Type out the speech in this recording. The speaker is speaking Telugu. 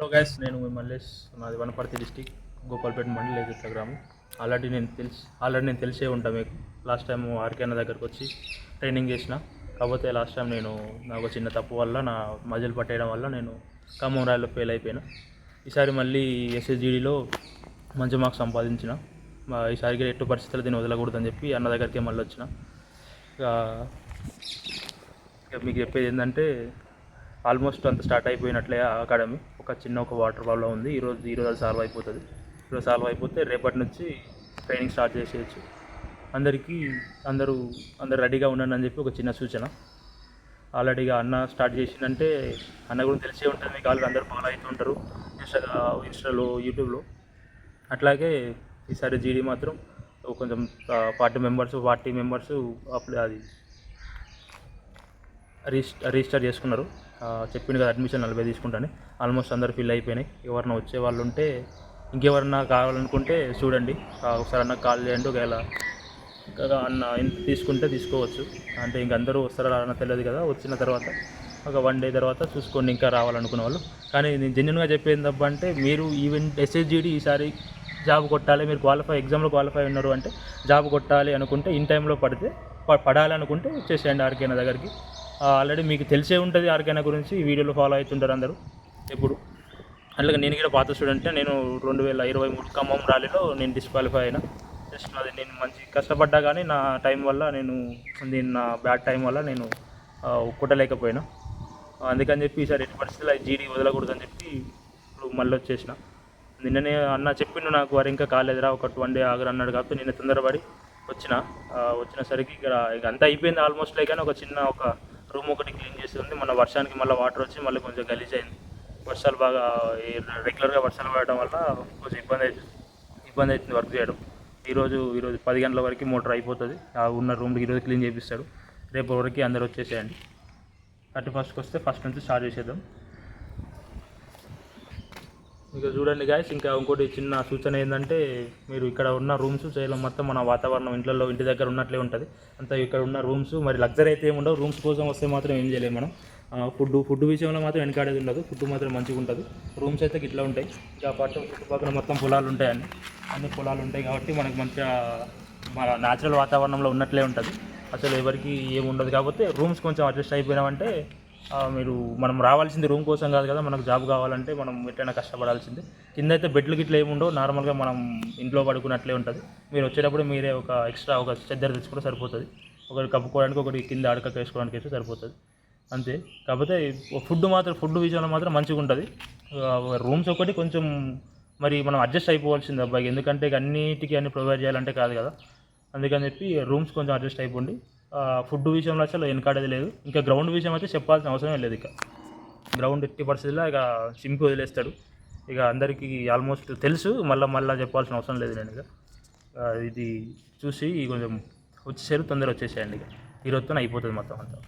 హలో గైస్ నేను మీ మల్లేష్ నాది వనపర్తి డిస్టిక్ గోపాల్పేట మండలి లేజర్ల గ్రామం. ఆల్రెడీ నేను తెలిసి ఆల్రెడీ నేను తెలిసే ఉంటా మీకు. లాస్ట్ టైం ఆర్కే అన్న దగ్గరకు వచ్చి ట్రైనింగ్ చేసిన. కాకపోతే లాస్ట్ టైం నేను నాకు చిన్న తప్పు వల్ల నా మజిల్ పట్టేయడం వల్ల నేను ఖమ్మం రాయిలో ఫెయిల్ అయిపోయినా. ఈసారి మళ్ళీ ఎస్ఎస్జీడీలో మంచి మార్క్స్ సంపాదించిన. మా ఈసారికి ఎట్టు పరిస్థితులు దీన్ని వదలకూడదని చెప్పి అన్న దగ్గరికి మళ్ళీ వచ్చిన. ఇక మీకు చెప్పేది ఏంటంటే ఆల్మోస్ట్ అంత స్టార్ట్ అయిపోయినట్లే అకాడమీ ఒక చిన్న ఒక వాటర్ ప్రాబ్లం ఉంది. ఈరోజు ఈరోజు అది సాల్వ్ అయిపోతుంది. ఈరోజు సాల్వ్ అయిపోతే రేపటి నుంచి ట్రైనింగ్ స్టార్ట్ చేసేయచ్చు. అందరికీ అందరూ అందరు రెడీగా ఉండండి అని చెప్పి ఒక చిన్న సూచన. ఆల్రెడీగా అన్న స్టార్ట్ చేసిందంటే అన్న కూడా తెలిసే ఉంటుంది. మీకు ఆల్రెడీ అందరూ ఫాలో అవుతుంటారు ఇన్స్టా ఇన్స్టాలో యూట్యూబ్లో. అట్లాగే ఈసారి జీడీ మాత్రం కొంచెం ఫార్టీ మెంబర్స్ పార్టీ మెంబర్స్ అప్పుడు అది రిజిస్టర్ రిజిస్టర్ చేసుకున్నారు. ఆ, కదా అడ్మిషన్ నలభై తీసుకుంటాను ఆల్మోస్ట్ అందరు ఫిల్ అయిపోయినాయి. ఎవరైనా వచ్చే వాళ్ళు ఉంటే ఇంకెవరన్నా కావాలనుకుంటే చూడండి. ఒకసారి అన్న కాల్ చేయండి. ఒకవేళ ఇంకా అన్న ఎంత తీసుకుంటే తీసుకోవచ్చు. అంటే ఇంక అందరూ వస్తారా అన్న తెలియదు కదా వచ్చిన తర్వాత. ఒక వన్ డే తర్వాత చూసుకోండి ఇంకా రావాలనుకున్న వాళ్ళు. కానీ నేను జెన్యున్గా చెప్పేది తప్ప అంటే మీరు ఈవెంట్ ఎస్ఎస్జిడి ఈసారి జాబ్ కొట్టాలి మీరు క్వాలిఫై ఎగ్జామ్లో క్వాలిఫై ఉన్నారు అంటే జాబ్ కొట్టాలి అనుకుంటే ఇన్ టైంలో పడితే పడాలనుకుంటే పడాలి అనుకుంటే వచ్చేసేయండి ఆర్కేనా దగ్గరికి. ఆల్రెడీ మీకు తెలిసే ఉంటుంది ఆర్కేనా గురించి ఈ వీడియోలో ఫాలో అవుతుంటారు అందరూ. ఎప్పుడు అట్లాగే నేను కూడా పాత స్టూడెంట్ నేను రెండు వేల ఇరవై మూడు ఖమ్మం ర్యాలీలో నేను డిస్క్వాలిఫై అయినా. జస్ట్ అది నేను మంచి కష్టపడ్డా కానీ నా టైం వల్ల నేను నేను నా బ్యాడ్ టైం వల్ల నేను ఆ, కొట్టలేకపోయినా అందుకని చెప్పి ఈసారి ఎట్టి పరిస్థితుల్లో జీడీ వదలకూడదని చెప్పి ఇప్పుడు మళ్ళీ వచ్చేసిన. నిన్ననే అన్న చెప్పిండు నాకు వారు ఇంకా కాలేదురా ఒక వన్ డే ఆగరు అన్నాడు కాబట్టి నేను తొందరపడి వచ్చిన. వచ్చినసరికి ఇక్కడ ఇక అంతా అయిపోయింది ఆల్మోస్ట్ లైక్ కానీ ఒక చిన్న ఒక రూమ్ ఒకటి క్లీన్ చేసి ఉంది. మన వర్షానికి మళ్ళీ వాటర్ వచ్చి మళ్ళీ కొంచెం గలీజ్ అయింది వర్షాలు బాగా రెగ్యులర్గా వర్షాలు పడడం వల్ల కొంచెం ఇబ్బంది అవుతుంది ఇబ్బంది అవుతుంది వర్క్ చేయడం. ఈరోజు ఈరోజు పది గంటల వరకు మోటార్ అయిపోతుంది. ఆ ఉన్న రూమ్ ఈరోజు క్లీన్ చేపిస్తాడు రేపు వరకు అందరు వచ్చేసేయండి. థర్టీ ఫస్ట్కి వస్తే ఫస్ట్ నుంచి స్టార్ట్ చేసేద్దాం. ఇక చూడండి గాయస్ ఇంకా ఇంకోటి చిన్న సూచన ఏంటంటే మీరు ఇక్కడ ఉన్న రూమ్స్ చేయడం మొత్తం మన వాతావరణం ఇంట్లో ఇంటి దగ్గర ఉన్నట్లే ఉంటుంది. అంతా ఇక్కడ ఉన్న రూమ్స్ మరి లగ్జరీ అయితే ఏమి రూమ్స్ కోసం వస్తే మాత్రం ఏం చేయలేము మనం. ఫుడ్ ఫుడ్ విషయంలో మాత్రం వెనకాడేది ఉండదు. ఫుడ్ మాత్రం మంచిగా ఉంటుంది. రూమ్స్ అయితే ఇట్లా ఉంటాయి. ఇక పట్టు చుట్టుపక్కల మొత్తం పొలాలు ఉంటాయి అన్ని. అన్ని పొలాలు ఉంటాయి కాబట్టి మనకు మంచిగా మన న్యాచురల్ వాతావరణంలో ఉన్నట్లే ఉంటుంది. అసలు ఎవరికి ఏమి ఉండదు. కాకపోతే రూమ్స్ కొంచెం అడ్జస్ట్ అయిపోయినామంటే మీరు మనం రావాల్సింది రూమ్ కోసం కాదు కదా మనకు జాబ్ కావాలంటే మనం ఎట్లయినా కష్టపడాల్సిందే. కింద అయితే బెడ్లు గిట్ల ఏమి ఉండవు నార్మల్గా మనం ఇంట్లో పడుకున్నట్లే ఉంటుంది. మీరు వచ్చేటప్పుడు మీరే ఒక ఎక్స్ట్రా ఒక చెద్దరు తెచ్చుకుంటే సరిపోతుంది. ఒకటి కప్పుకోవడానికి ఒకటి కింద అడక వేసుకోవడానికి అయితే సరిపోతుంది. అంతే. కాకపోతే ఫుడ్ మాత్రం ఫుడ్ విషయంలో మాత్రం మంచిగా ఉంటుంది. రూమ్స్ ఒకటి కొంచెం మరి మనం అడ్జస్ట్ అయిపోవాల్సింది అబ్బాయి ఎందుకంటే ఇక అన్నిటికీ అన్ని ప్రొవైడ్ చేయాలంటే కాదు కదా. అందుకని చెప్పి రూమ్స్ కొంచెం అడ్జస్ట్ అయిపోండి. ఫుడ్ విషయంలో అసలు వెనకాడేది లేదు. ఇంకా గ్రౌండ్ విషయం అయితే చెప్పాల్సిన అవసరమే లేదు ఇక. గ్రౌండ్ ఎట్టి పరిస్థితుల్లో ఇక సింపు వదిలేస్తాడు. ఇక అందరికీ ఆల్మోస్ట్ తెలుసు మళ్ళీ మళ్ళీ చెప్పాల్సిన అవసరం లేదు నేను ఇక. ఇది చూసి కొంచెం వచ్చేసారు తొందర వచ్చేసేయండి ఇక. ఈరోజుతో అయిపోతుంది మొత్తం అంతా.